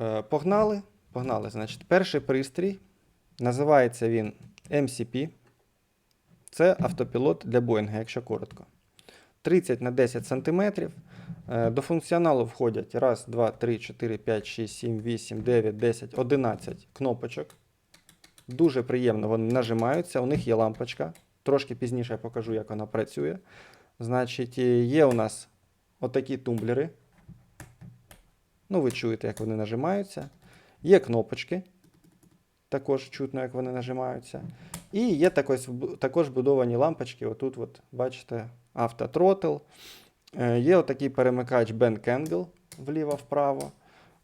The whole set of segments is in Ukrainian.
е, погнали. Погнали. Значить, перший пристрій називається він MCP. Це автопілот для Боїнга, якщо коротко. 30 на 10 см. До функціоналу входять 1, 2, 3, 4, 5, 6, 7, 8, 9, 10, 11 кнопочок. Дуже приємно вони нажимаються. У них є лампочка. Трошки пізніше я покажу, як вона працює. Значить, е, є у нас отакі тумблери. Ну, ви чуєте, як вони нажимаються. Є кнопочки. Також чутно, як вони нажимаються. І є також, також будовані лампочки. Отут, от, бачите, автотротл. Е, Є отакий перемикач Band Candle вліво-вправо.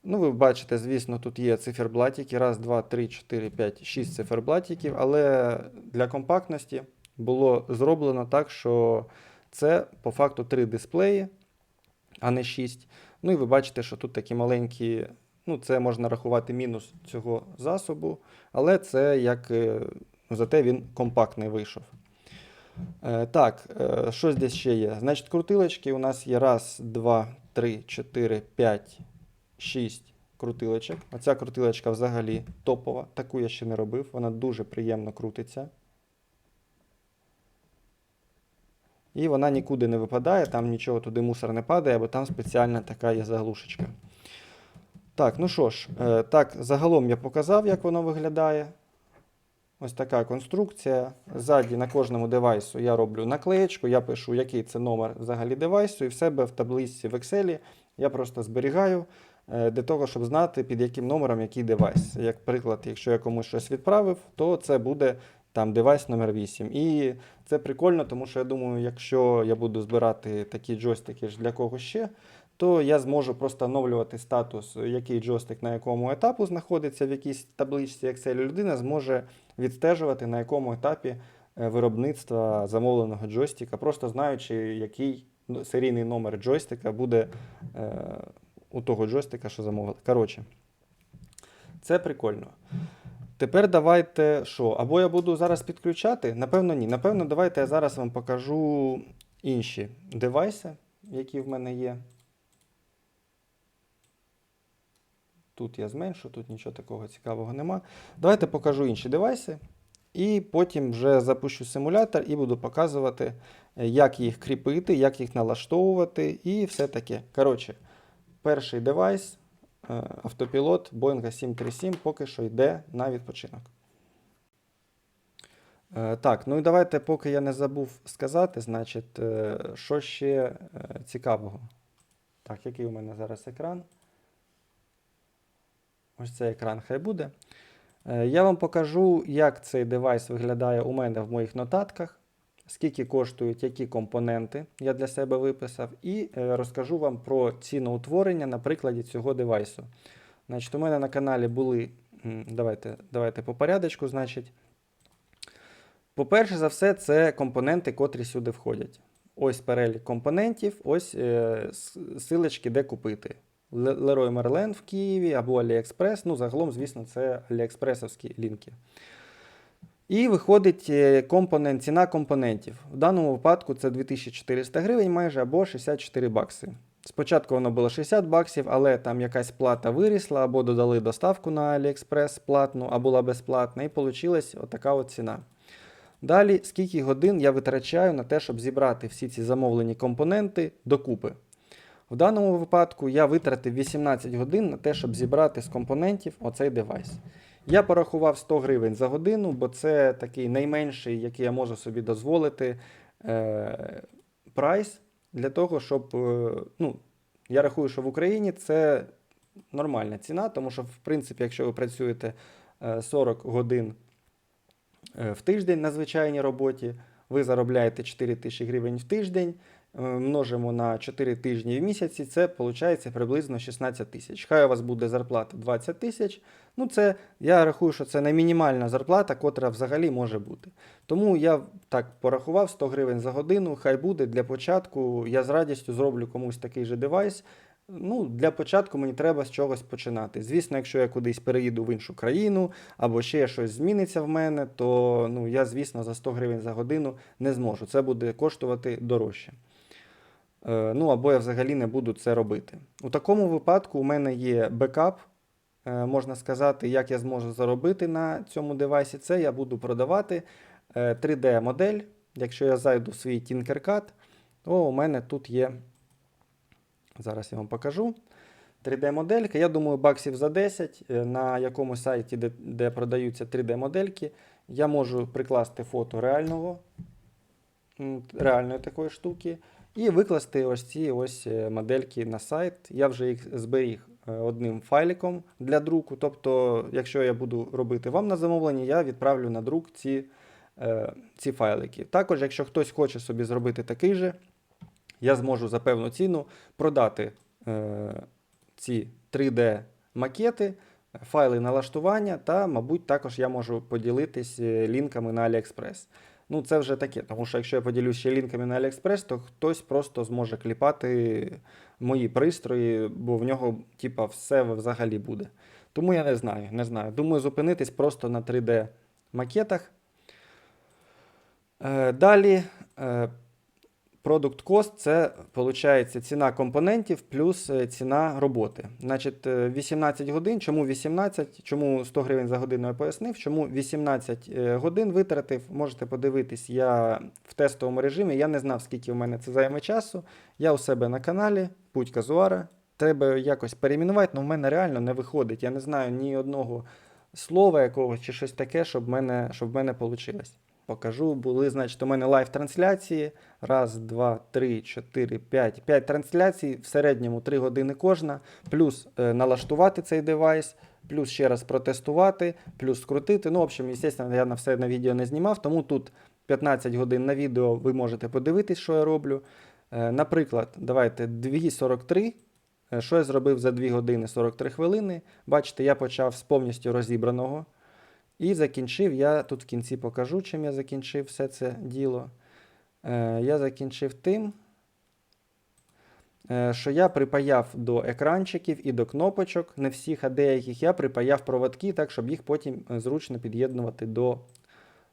Ну, ви бачите, звісно, тут є циферблатики. Раз, два, три, чотири, п'ять, шість циферблатиків, але для компактності було зроблено так, що це по факту три дисплеї, а не шість. Ну і ви бачите, що тут такі маленькі, ну, це можна рахувати мінус цього засобу, але це як е, зате він компактний вийшов. Е, так, е, що здесь ще є? Значить, крутилочки у нас є раз, два, три, чотири, п'ять, шість крутилочок. Оця крутилочка взагалі топова, таку я ще не робив, вона дуже приємно крутиться. І вона нікуди не випадає, там нічого туди мусор не падає, бо там спеціальна така є заглушечка. Так, ну що ж, е, так, загалом я показав, як воно виглядає. Ось така конструкція. Ззаді на кожному девайсу я роблю наклеєчку, я пишу, який це номер взагалі девайсу, і в себе в табличці в Excel я просто зберігаю е, для того, щоб знати, під яким номером який девайс. Як приклад, якщо я комусь щось відправив, то це буде там девайс номер 8. І це прикольно, тому що я думаю, якщо я буду збирати такі джойстики для когось ще, то я зможу просто оновлювати статус, який джойстик на якому етапу знаходиться в якійсь табличці Excel. Людина зможе відстежувати, на якому етапі е, виробництва замовленого джойстика, просто знаючи, який ну, серійний номер джойстика буде е, у того джойстика, що замовили. Коротше, це прикольно. Тепер давайте що? Або я буду зараз підключати? Напевно, ні. Напевно, давайте я зараз вам покажу інші девайси, які в мене є. Тут я зменшу, тут нічого такого цікавого нема. Давайте покажу інші девайси. І потім вже запущу симулятор і буду показувати, е, як їх кріпити, як їх налаштовувати і все таке. Коротше, перший девайс, автопілот Boeing 737 поки що йде на відпочинок. Е, Так, ну і давайте, поки я не забув сказати, значить, е, що ще е, цікавого. Так, який у мене зараз екран? Ось цей екран хай буде. Е, Я вам покажу, як цей девайс виглядає у мене в моїх нотатках, скільки коштують які компоненти я для себе виписав, і е, розкажу вам про ціноутворення на прикладі цього девайсу. Значить, у мене на каналі були. Давайте, давайте по порядочку, значить. По-перше за все, це компоненти, котрі сюди входять. Ось перелік компонентів, ось е, силочки, де купити. Leroy Merlin в Києві або AliExpress. Ну, загалом, звісно, це аліекспресовські лінки. І виходить е, компонент, ціна компонентів. В даному випадку це 2400 гривень майже або 64 бакси. Спочатку воно було 60 баксів, але там якась плата вирісла, або додали доставку на AliExpress платну, а була безплатна, і вийшла отака от ціна. Далі, скільки годин я витрачаю на те, щоб зібрати всі ці замовлені компоненти докупи. В даному випадку я витратив 18 годин на те, щоб зібрати з компонентів оцей девайс. Я порахував 100 гривень за годину, бо це такий найменший, який я можу собі дозволити е, прайс для того, щоб. Е, ну, я рахую, що в Україні це нормальна ціна, тому що, в принципі, якщо ви працюєте е, 40 годин е, в тиждень на звичайній роботі, ви заробляєте 4 тисячі гривень в тиждень, е, множимо на 4 тижні в місяці, це виходить приблизно 16 тисяч. Хай у вас буде зарплата 20 тисяч. Ну, це я рахую, що це не мінімальна зарплата, котра взагалі може бути. Тому я так порахував 100 гривень за годину, хай буде для початку. Я з радістю зроблю комусь такий же девайс. Ну, для початку мені треба з чогось починати. Звісно, якщо я кудись переїду в іншу країну або ще щось зміниться в мене, то ну, я, звісно, за 100 гривень за годину не зможу. Це буде коштувати дорожче. Е, ну або я взагалі не буду це робити. У такому випадку у мене є бекап е, можна сказати, як я зможу заробити на цьому девайсі, це я буду продавати е, 3D-модель. Якщо я зайду в свій Tinkercad, то у мене тут є. Зараз я вам покажу. 3D-моделька. Я думаю, баксів за 10 е, на якомусь сайті, де, де продаються 3D-модельки, я можу прикласти фото реального, реальної такої штуки, і викласти ось ці ось е, модельки на сайт. Я вже їх зберіг е, одним файликом для друку. Тобто, якщо я буду робити вам на замовлення, я відправлю на друк ці, е, ці файлики. Також, якщо хтось хоче собі зробити такий же, я зможу за певну ціну продати ці 3D-макети, файли налаштування, та, мабуть, також я можу поділитись лінками на AliExpress. Ну, це вже таке, тому що якщо я поділюсь ще лінками на AliExpress, то хтось просто зможе кліпати мої пристрої, бо в нього, типа, все взагалі буде. Тому я не знаю, не знаю. Думаю, зупинитись просто на 3D-макетах. Е, Далі е, Product Cost це виходить ціна компонентів плюс е, ціна роботи. Значить, е, 18 годин. Чому 18? Чому 100 гривень за годину я пояснив? Чому 18 е, годин витратив? Можете подивитись, я в тестовому режимі. Я не знав, скільки в мене це займе часу. Я у себе на каналі Путь Казуара. Треба якось перейменувати, але в мене реально не виходить. Я не знаю ні одного слова якогось чи щось таке, щоб в мене, щоб в мене вийшло. Покажу, були, значить, у мене лайв-трансляції. Раз, два, три, чотири, п'ять. П'ять трансляцій, в середньому 3 години кожна, плюс е, налаштувати цей девайс, плюс ще раз протестувати, плюс скрутити. Ну, в общем, звісно, я на все на відео не знімав, тому тут 15 годин на відео ви можете подивитись, що я роблю. Е, наприклад, давайте 2.43. Е, Що я зробив за 2 години 43 хвилини? Бачите, я почав з повністю розібраного. І закінчив, я тут в кінці покажу, чим я закінчив все це діло. Е, я закінчив тим, е, що я припаяв до екранчиків і до кнопочок, не всіх, а деяких я припаяв проводки, так, щоб їх потім е, зручно під'єднувати до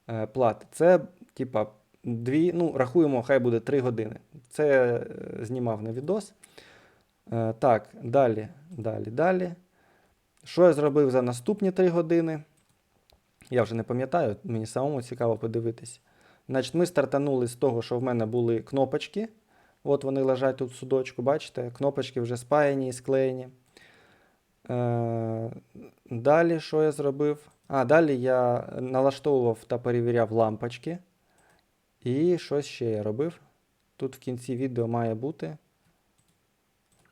е, плати. Це, типа, дві, ну, рахуємо, хай буде 3 години. Це е, знімав на відос. Е, так, далі, далі, далі. Що я зробив за наступні 3 години? Я вже не пам'ятаю, мені самому цікаво подивитись. Значить, ми стартанули з того, що в мене були кнопочки. От вони лежать тут в судочку, бачите? Кнопочки вже спаяні і склеєні. Е, далі що я зробив? А, далі я налаштовував та перевіряв лампочки. І щось ще я робив. Тут в кінці відео має бути.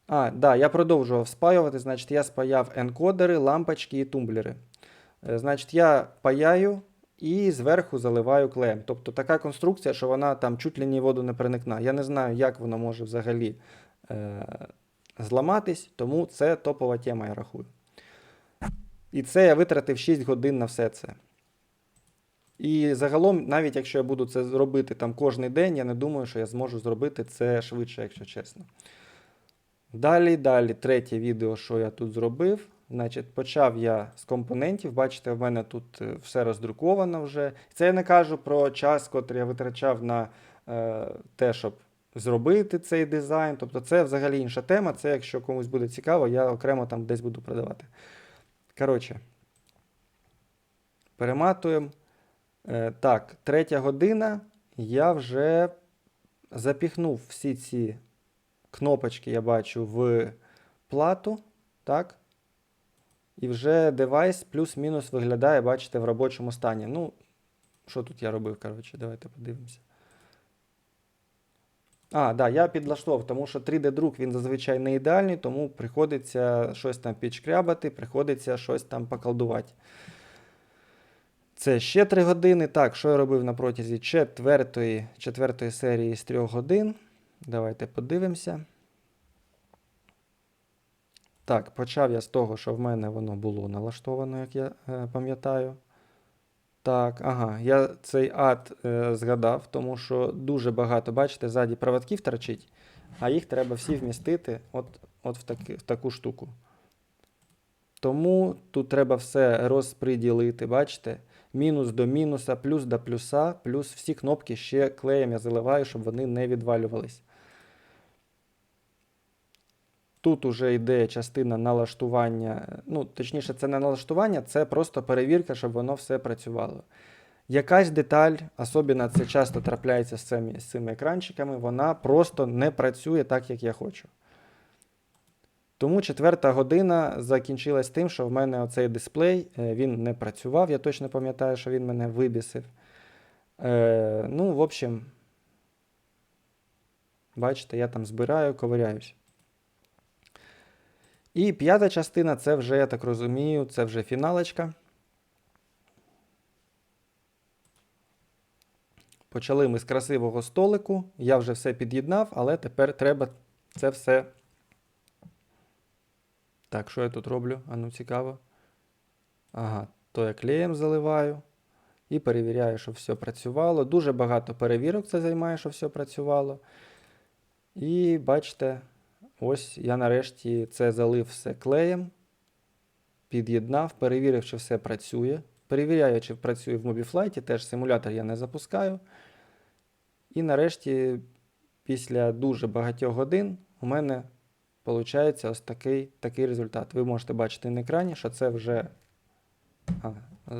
А, да, я продовжував спаювати. Значить, я спаяв енкодери, лампочки і тумблери. Е, Значить, я паяю і зверху заливаю клеєм. Тобто така конструкція, що вона там чуть ли ні воду не проникна. Я не знаю, як воно може взагалі е, зламатись, тому це топова тема, я рахую. І це я витратив 6 годин на все це. І загалом, навіть якщо я буду це зробити там кожний день, я не думаю, що я зможу зробити це швидше, якщо чесно. Далі, далі, третє відео, що я тут зробив. Значить, почав я з компонентів. Бачите, в мене тут е, все роздруковано вже. Це я не кажу про час, котрий я витрачав на е, те, щоб зробити цей дизайн. Тобто, це взагалі інша тема. Це, якщо комусь буде цікаво, я окремо там десь буду продавати. Коротше, перематуємо. Е, так, третя година. Я вже запіхнув всі ці кнопочки, я бачу, в плату. Так. І вже девайс плюс-мінус виглядає, бачите, в робочому стані. Ну, що тут я робив, коротше, давайте подивимося. А, да, я підлаштовував, тому що 3D-друк він зазвичай не ідеальний, тому приходиться щось там підшкрябати, приходиться щось там поколдувати. Це ще 3 години. Так, що я робив на протязі четвертої, четвертої серії з 3 годин. Давайте подивимося. Так, почав я з того, що в мене воно було налаштовано, як я е, пам'ятаю. Так, ага, я цей ад е, згадав, тому що дуже багато, бачите, ззаді проводків торчить, а їх треба всі вмістити от, от в, таки, в таку штуку. Тому тут треба все розподілити, бачите? Мінус до мінуса, плюс до плюса, плюс всі кнопки ще клеєм я заливаю, щоб вони не відвалювались. Тут уже йде частина налаштування. Ну, точніше, це не налаштування, це просто перевірка, щоб воно все працювало. Якась деталь, особливо це часто трапляється з цими, з цими екранчиками, вона просто не працює так, як я хочу. Тому четверта година закінчилась тим, що в мене оцей дисплей е, він не працював. Я точно пам'ятаю, що він мене вибісив. Е, ну, в общем, бачите, я там збираю, ковиряюсь. І п'ята частина це вже, я так розумію, це вже фіналочка. Почали ми з красивого столику. Я вже все під'єднав, але тепер треба це все. Так, що я тут роблю? А ну цікаво. Ага, то я клеєм заливаю і перевіряю, що все працювало. Дуже багато перевірок це займає, що все працювало. І бачите, ось я нарешті це залив все клеєм, під'єднав, перевірив, чи все працює. Перевіряю, чи працює в Mobiflight, теж симулятор я не запускаю. І нарешті, після дуже багатьох годин, у мене виходить ось такий, такий результат. Ви можете бачити на екрані, що це вже а,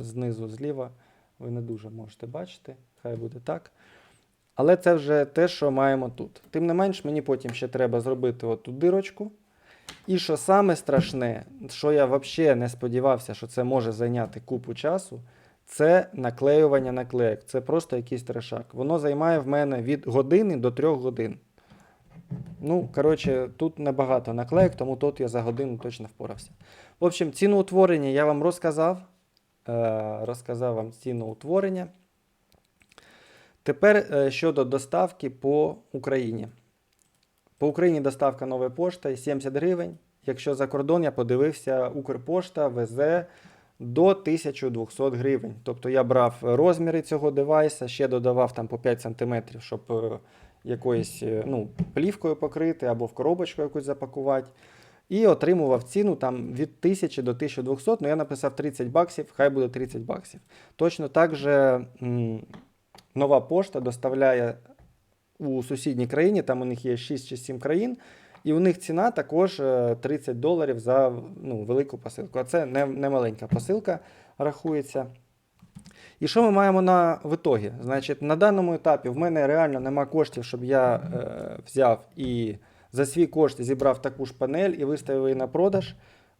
знизу зліва. Ви не дуже можете бачити, хай буде так. Але це вже те, що маємо тут. Тим не менш, мені потім ще треба зробити оту дирочку. І що саме страшне, що я взагалі не сподівався, що це може зайняти купу часу, це наклеювання наклеїк. Це просто якийсь трешак. Воно займає в мене від години до трьох годин. Ну, коротше, тут небагато наклеїк, тому тут я за годину точно впорався. В общем, ціноутворення я вам розказав. Е, розказав вам ціноутворення. Тепер е, щодо доставки по Україні. По Україні доставка нової пошти 70 гривень. Якщо за кордон я подивився, Укрпошта везе до 1200 гривень. Тобто я брав розміри цього девайса, ще додавав там по 5 см, щоб е, якоюсь е, ну, плівкою покрити або в коробочку якусь запакувати. І отримував ціну там від 1000 до 1200, ну я написав 30 баксів, хай буде 30 баксів. Точно так же нова пошта доставляє у сусідній країні, там у них є 6 чи 7 країн, і у них ціна також е, 30 доларів за ну, велику посилку. А це не, не маленька посилка рахується. І що ми маємо на в ітогі? Значить, на даному етапі в мене реально нема коштів, щоб я е, взяв і за свій кошт зібрав таку ж панель і виставив її на продаж.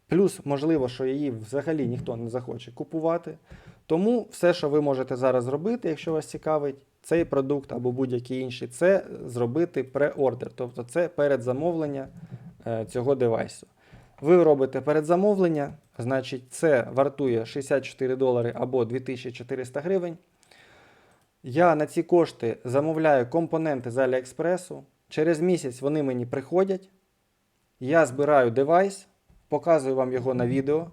Плюс, можливо, що її взагалі ніхто не захоче купувати. Тому все, що ви можете зараз зробити, якщо вас цікавить цей продукт або будь-який інший, це зробити преордер, тобто це передзамовлення е, цього девайсу. Ви робите передзамовлення, значить, це вартує 64 долари або 2400 гривень. Я на ці кошти замовляю компоненти з Аліекспресу. Через місяць вони мені приходять. Я збираю девайс, показую вам його на відео.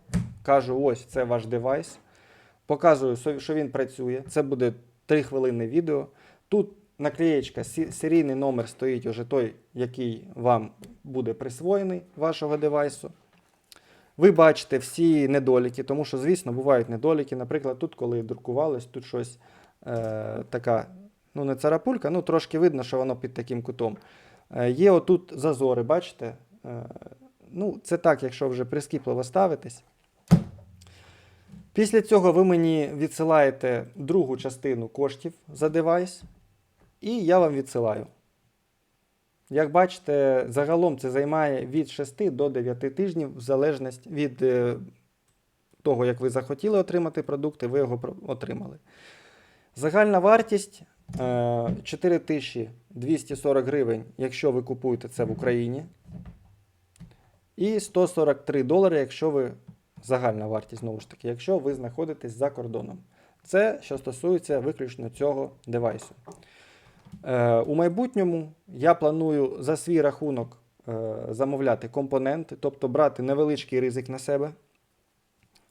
Кажу, ось це ваш девайс. Показую, що- він працює. Це буде 3 хвилини відео. Тут наклеєчка, серійний номер стоїть уже той, який вам буде присвоєний вашого девайсу. Ви бачите всі недоліки, тому що, звісно, бувають недоліки. Наприклад, тут, коли друкувалось, тут щось е, така, ну не царапулька, ну трошки видно, що воно під таким кутом. Е, є отут зазори, бачите? Е, ну, це так, якщо вже прискіпливо ставитись. Після цього ви мені відсилаєте другу частину коштів за девайс, і я вам відсилаю. Як бачите, загалом це займає від 6 до 9 тижнів, в залежності від е, того, як ви захотіли отримати продукти, ви його отримали. Загальна вартість е, 4240 гривень, якщо ви купуєте це в Україні. І 143 долари, якщо ви загальна вартість, знову ж таки, якщо ви знаходитесь за кордоном. Це що стосується виключно цього девайсу. Е, у майбутньому я планую за свій рахунок е, замовляти компоненти, тобто брати невеличкий ризик на себе,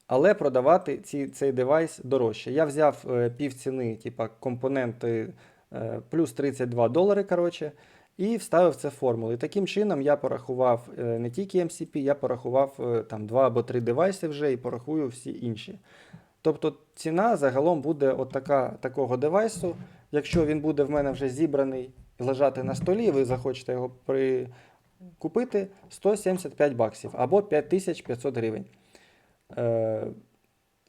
але продавати ці, цей девайс дорожче. Я взяв е, пів ціни, типа компоненти е, плюс 32 долари, коротше, і вставив це в формулу. І таким чином я порахував е, не тільки MCP, я порахував е, там два або три девайси вже і порахую всі інші. Тобто ціна загалом буде от така, такого девайсу. Якщо він буде в мене вже зібраний лежати на столі, ви захочете його при, купити 175 баксів або 5500 гривень.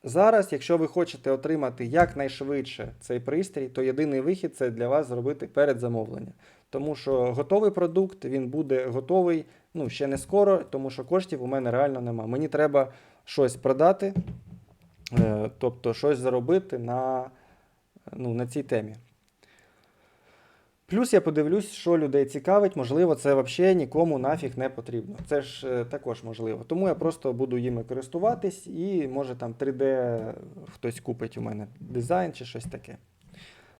Зараз, якщо ви хочете отримати якнайшвидше цей пристрій, то єдиний вихід це для вас зробити передзамовлення. Тому що готовий продукт він буде готовий ну, ще не скоро, тому що коштів у мене реально нема. Мені треба щось продати, е, тобто щось заробити на, ну, на цій темі. Плюс я подивлюсь, що людей цікавить, можливо, це взагалі нікому нафіг не потрібно. Це ж е, також можливо. Тому я просто буду їми користуватись і може там 3D хтось купить у мене дизайн чи щось таке.